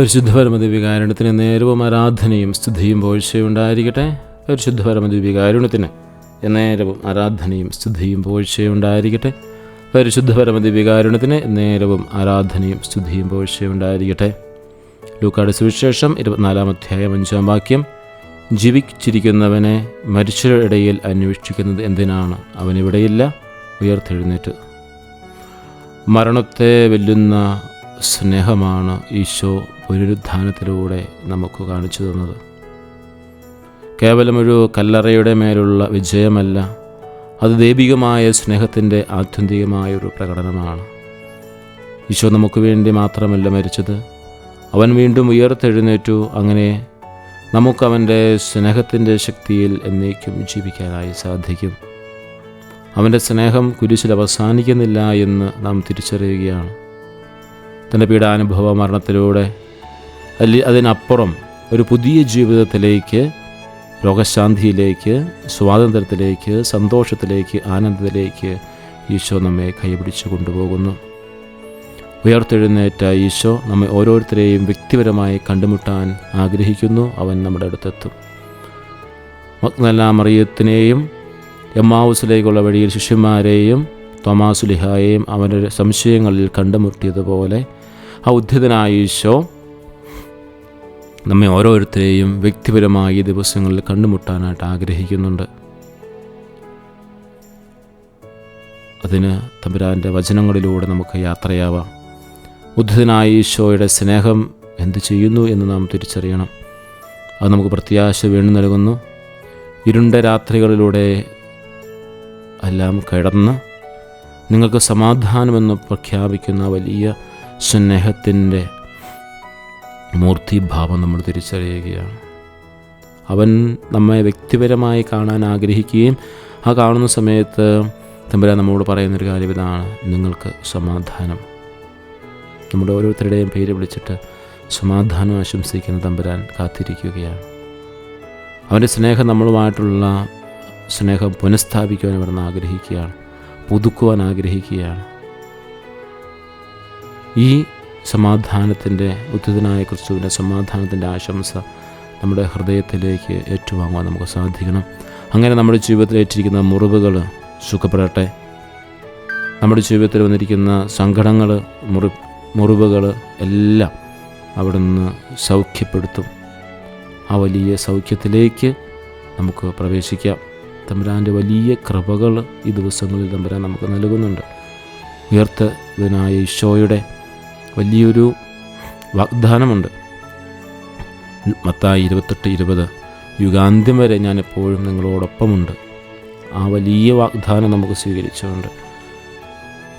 പരിശുദ്ധ പരമദിവികാരുണ്യത്തിന് നേരവും ആരാധനയും സ്തുതിയും പോഴ്ചയും ഉണ്ടായിരിക്കട്ടെ പരിശുദ്ധ പരമദിവികാരുണ്യത്തിന് നേരവും ആരാധനയും സ്തുതിയും പോഴ്ചയും ഉണ്ടായിരിക്കട്ടെ പരിശുദ്ധ പരമദിവികാരുണ്യത്തിന് നേരവും ആരാധനയും സ്തുതിയും പോഴ്ചയും ഉണ്ടായിരിക്കട്ടെ ലൂക്കാട് സുവിശേഷം ഇരുപത്തിനാലാം അധ്യായം അഞ്ചാം വാക്യം. ജീവിച്ചിരിക്കുന്നവനെ മരിച്ചവരുടെ ഇടയിൽ അന്വേഷിക്കുന്നത് എന്തിനാണ്? അവനിവിടെയില്ല. ഉയർത്തെഴുന്നേറ്റ്. മരണത്തെ വെല്ലുന്ന സ്നേഹമാണ് ഈശോ പുനരുദ്ധാനത്തിലൂടെ നമുക്ക് കാണിച്ചു തന്നത്. കേവലം ഒരു കല്ലറയുടെ മേലുള്ള വിജയമല്ല അത് ദൈവികമായ സ്നേഹത്തിന്റെ ആത്യന്തികമായൊരു പ്രകടനമാണ്. ഈശോ നമുക്ക് വേണ്ടി മാത്രമല്ല മരിച്ചത്. അവൻ വീണ്ടും ഉയർത്തെഴുന്നേറ്റു. അങ്ങനെ നമുക്കവന്റെ സ്നേഹത്തിന്റെ ശക്തിയിൽ എന്നേക്കും ജീവിക്കാനായി സാധിക്കും. അവന്റെ സ്നേഹം കുരിശിൽ അവസാനിക്കുന്നില്ല എന്ന് നാം തിരിച്ചറിയുകയാണ്. തന്റെ പീഡാനുഭവ മരണത്തിലൂടെ അല്ലെ അതിനപ്പുറം ഒരു പുതിയ ജീവിതത്തിലേക്ക് രോഗശാന്തിയിലേക്ക് സ്വാതന്ത്ര്യത്തിലേക്ക് സന്തോഷത്തിലേക്ക് ആനന്ദത്തിലേക്ക് ഈശോ നമ്മെ കൈപിടിച്ചു കൊണ്ടുപോകുന്നു. ഉയർത്തെഴുന്നേറ്റ ഈശോ നമ്മെ ഓരോരുത്തരെയും വ്യക്തിപരമായി കണ്ടുമുട്ടാൻ ആഗ്രഹിക്കുന്നു അവൻ നമ്മുടെ അടുത്തെത്തും. മഗ്നല മറിയത്തിനെയും എമ്മാവുസിലേക്കുള്ള വഴിയിൽ ശിഷ്യന്മാരെയും തോമാസുലിഹായെയും അവന്റെ സംശയങ്ങളിൽ കണ്ടുമുട്ടിയതുപോലെ ആ ഉദ്ധിതനായ ഈശോ നമ്മെ ഓരോരുത്തരെയും വ്യക്തിപരമായി ഈ ദിവസങ്ങളിൽ കണ്ടുമുട്ടാനായിട്ട് ആഗ്രഹിക്കുന്നുണ്ട്. അതിന് തമ്പുരാന്റെ വചനങ്ങളിലൂടെ നമുക്ക് യാത്രയാവാം. ഉദ്ധിതനായ ഈശോയുടെ സ്നേഹം എന്ത് ചെയ്യുന്നു എന്ന് നാം തിരിച്ചറിയണം. അത് നമുക്ക് പ്രത്യാശ വീണ്ടും നൽകുന്നു. ഇരുണ്ട രാത്രികളിലൂടെ എല്ലാം കിടന്ന് നിങ്ങൾക്ക് സമാധാനമെന്ന് പ്രഖ്യാപിക്കുന്ന വലിയ സ്നേഹത്തിന്റെ മൂർത്തിഭാവം നമ്മൾ തിരിച്ചറിയുകയാണ്. അവൻ നമ്മെ വ്യക്തിപരമായി കാണാൻ ആഗ്രഹിക്കുകയും ആ കാണുന്ന സമയത്ത് തമ്പുരാൻ നമ്മോട് പറയുന്നൊരു കാര്യം ഇതാണ് നിങ്ങൾക്ക് സമാധാനം. നമ്മുടെ ഓരോരുത്തരുടെയും പേര് വിളിച്ചിട്ട് സമാധാനം ആശംസിക്കുന്ന തമ്പുരാൻ കാത്തിരിക്കുകയാണ്. അവന്റെ സ്നേഹം നമ്മളുമായിട്ടുള്ള സ്നേഹം പുനഃസ്ഥാപിക്കുവാൻ ഇവിടുന്ന് ആഗ്രഹിക്കുകയാണ് പുതുക്കുവാൻ ആഗ്രഹിക്കുകയാണ്. ഈ സമാധാനത്തിന്റെ ഉദ്ധിതനായ ക്രിസ്തുവിന്റെ സമാധാനത്തിന്റെ ആശംസ നമ്മുടെ ഹൃദയത്തിലേക്ക് ഏറ്റുവാങ്ങുവാൻ നമുക്ക് സാധിക്കണം. അങ്ങനെ നമ്മുടെ ജീവിതത്തിൽ ഏറ്റിരിക്കുന്ന മുറിവുകൾ സുഖപ്പെടട്ടെ. നമ്മുടെ ജീവിതത്തിൽ വന്നിരിക്കുന്ന സങ്കടങ്ങൾ മുറി മുറിവുകൾ എല്ലാം അവിടുന്ന് സൗഖ്യപ്പെടുത്തും. ആ വലിയ സൗഖ്യത്തിലേക്ക് നമുക്ക് പ്രവേശിക്കാം. തമ്പുരാന്റെ വലിയ കൃപകൾ ഈ ദിവസങ്ങളിൽ തമ്പുരാൻ നമുക്ക് നൽകുന്നുണ്ട്. ഉയർത്തതിനായ ഈശോയുടെ വലിയൊരു വാഗ്ദാനമുണ്ട്. മത്തായി ഇരുപത്തെട്ട് ഇരുപത് യുഗാന്ത്യം വരെ ഞാൻ എപ്പോഴും നിങ്ങളോടൊപ്പമുണ്ട്. ആ വലിയ വാഗ്ദാനം നമുക്ക് സ്വീകരിച്ചുകൊണ്ട്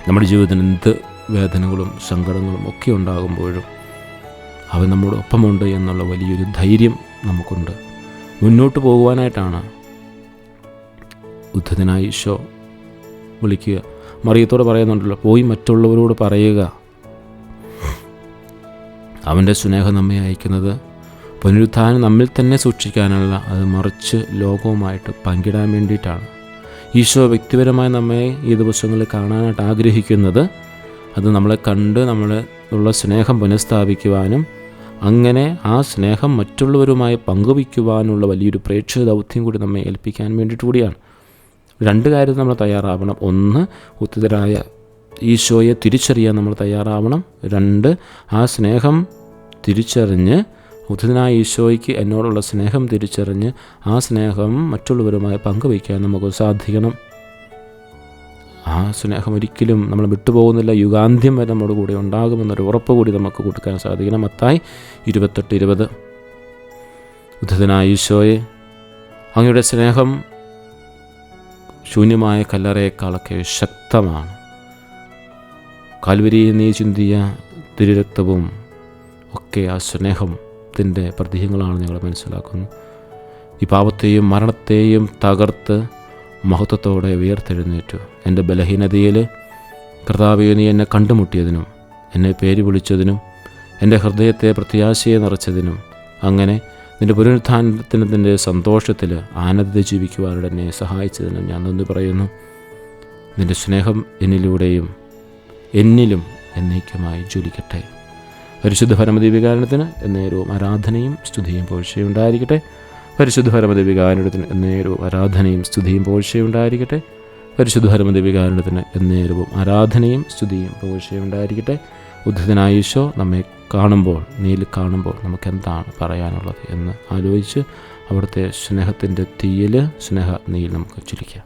നമ്മുടെ ജീവിതത്തിന് എന്ത് വേദനകളും സങ്കടങ്ങളും ഒക്കെ ഉണ്ടാകുമ്പോഴും അവൻ നമ്മുടെ ഒപ്പമുണ്ട് എന്നുള്ള വലിയൊരു ധൈര്യം നമുക്കുണ്ട്. മുന്നോട്ട് പോകുവാനായിട്ടാണ് ഉദ്ധതനായ ഈശോ വിളിക്കുക. മറിയത്തോട് പറയുന്നുണ്ടല്ലോ പോയി മറ്റുള്ളവരോട് പറയുക. അവന്റെ സ്നേഹം നമ്മെ അയക്കുന്നത്. പുനരുത്ഥാനം നമ്മിൽ തന്നെ സൂക്ഷിക്കാനുള്ള അത് മറിച്ച് ലോകവുമായിട്ട് പങ്കിടാൻ വേണ്ടിയിട്ടാണ്. ഈശോ വ്യക്തിപരമായി നമ്മെ ഈ ദിവസങ്ങളിൽ കാണാനായിട്ട് ആഗ്രഹിക്കുന്നത് അത് നമ്മളെ കണ്ട് നമ്മളെ ഉള്ള സ്നേഹം പുനഃസ്ഥാപിക്കുവാനും അങ്ങനെ ആ സ്നേഹം മറ്റുള്ളവരുമായി പങ്കുവയ്ക്കുവാനുള്ള വലിയൊരു പ്രേക്ഷക ദൗത്യം കൂടി നമ്മെ ഏൽപ്പിക്കാൻ വേണ്ടിയിട്ട് കൂടിയാണ്. രണ്ട് കാര്യത്തിൽ നമ്മൾ തയ്യാറാവണം. ഒന്ന് ഉത്തിതരായ ഈശോയെ തിരിച്ചറിയാൻ നമ്മൾ തയ്യാറാവണം. രണ്ട് ആ സ്നേഹം തിരിച്ചറിഞ്ഞ് ഉദിതനായ ഈശോയ്ക്ക് എന്നോടുള്ള സ്നേഹം തിരിച്ചറിഞ്ഞ് ആ സ്നേഹം മറ്റുള്ളവരുമായി പങ്കുവയ്ക്കാൻ നമുക്ക് സാധിക്കണം. ആ സ്നേഹം ഒരിക്കലും നമ്മൾ വിട്ടുപോകുന്നില്ല. യുഗാന്ത്യം വരെ നമ്മുടെ കൂടെ ഉണ്ടാകുമെന്നൊരു ഉറപ്പ് കൂടി നമുക്ക് കൊടുക്കാൻ സാധിക്കണം. മത്തായി ഇരുപത്തെട്ട് ഇരുപത്. ഉദിതനായ ഈശോയെ അങ്ങയുടെ സ്നേഹം ശൂന്യമായ കല്ലറയേക്കാളൊക്കെ ശക്തമാണ്. കാൽവരിയിൽ നീ ചിന്തിയ തിരുരക്തവും ഒക്കെ ആ സ്നേഹത്തിന്റെ പ്രതീകങ്ങളാണ് ഞങ്ങൾ മനസ്സിലാക്കുന്നു. ഈ പാപത്തെയും മരണത്തെയും തകർത്ത് മഹത്വത്തോടെ ഉയർത്തെഴുന്നേറ്റു. എന്റെ ബലഹീനതയിൽ കർത്താവിയെ നീ എന്നെ കണ്ടുമുട്ടിയതിനും എന്നെ പേര് വിളിച്ചതിനും എന്റെ ഹൃദയത്തെ പ്രത്യാശയെ നിറച്ചതിനും അങ്ങനെ നിന്റെ പുനരുത്ഥാനത്തിന്റെ സന്തോഷത്തിൽ ആനന്ദ ജീവിക്കുവാനുള്ള എന്നെ സഹായിച്ചതിനും ഞാൻ നന്ദി പറയുന്നു. നിന്റെ സ്നേഹം എന്നിലൂടെയും എന്നിലും എന്നേക്കുമായി ജ്വലിക്കട്ടെ. പരിശുദ്ധ പരമദീപികാരണത്തിന് എന്നേരവും ആരാധനയും സ്തുതിയും പോഴ്ചയും ഉണ്ടായിരിക്കട്ടെ പരിശുദ്ധ പരമദീപികാരണത്തിന് എന്നേരവും ആരാധനയും സ്തുതിയും പോഴ്ചയും ഉണ്ടായിരിക്കട്ടെ പരിശുദ്ധ പരമദീപികാരണത്തിന് എന്നേരവും ആരാധനയും സ്തുതിയും പോഴ്ചയും ഉണ്ടായിരിക്കട്ടെ ഉദ്ധിതനായ ഈശോ നമ്മെ കാണുമ്പോൾ നീൽ കാണുമ്പോൾ നമുക്ക് എന്താണ് പറയാനുള്ളത് എന്ന് ആലോചിച്ച് അവിടുത്തെ സ്നേഹത്തിന്റെ തീയിൽ സ്നേഹ നീൽ നമുക്ക് ചുരിക്കാം